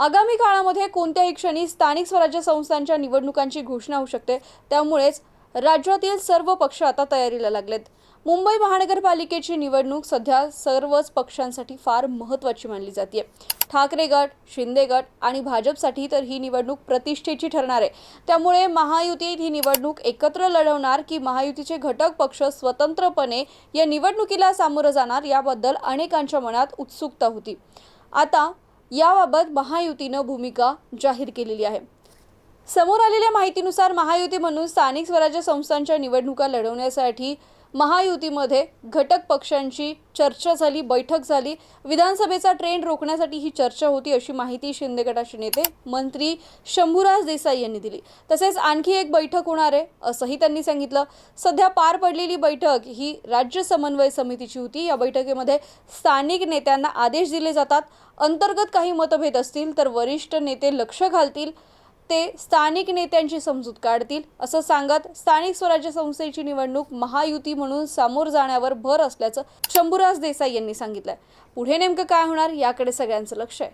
आगामी काळामध्ये कोणत्याही क्षणी स्थानिक स्वराज्य संस्थांच्या निवडणुकांची घोषणा होऊ शकते. त्यामुळेच राज्यातील सर्व पक्ष आता तयारीला लागलेत. मुंबई महानगरपालिकेची निवडणूक सध्या सर्वच पक्षांसाठी फार महत्त्वाची मानली जाते ठाकरे गट शिंदे गट आणि भाजपसाठी तर ही निवडणूक प्रतिष्ठेची ठरणार आहे. त्यामुळे महायुतीत ही निवडणूक एकत्र लढवणार की महायुतीचे घटक पक्ष स्वतंत्रपणे या निवडणुकीला सामोरं जाणार याबद्दल अनेकांच्या मनात उत्सुकता होती. आता याबाबत महायुतीनं भूमिका जाहीर केलेली आहे. समोर आलेल्या माहितीनुसार महायुती म्हणून स्थानिक स्वराज्य संस्थांच्या निवडणुका लढवण्यासाठी महायुतीमध्ये घटक पक्षांची चर्चा झाली बैठक झाली. विधानसभेचा ट्रेंड रोखण्यासाठी ही चर्चा होती अशी माहिती शिंदे गटाचे नेते मंत्री शंभूराज देसाई यांनी दिली. तसेच आणखी एक बैठक होणार आहे असंही त्यांनी सांगितलं. सध्या पार पडलेली बैठक ही राज्य समन्वय समितीची होती. या बैठकीमध्ये स्थानिक नेत्यांना आदेश दिले जातात. अंतर्गत काही मतभेद असतील तर वरिष्ठ नेते लक्ष घालतील. ते स्थानिक नेत्यांची समजूत काढतील असं सांगत स्थानिक स्वराज्य संस्थेची निवडणूक महायुती म्हणून सामोर जाण्यावर भर असल्याचं शंभूराज देसाई यांनी सांगितलंय. पुढे नेमकं काय होणार याकडे सगळ्यांचं लक्ष आहे.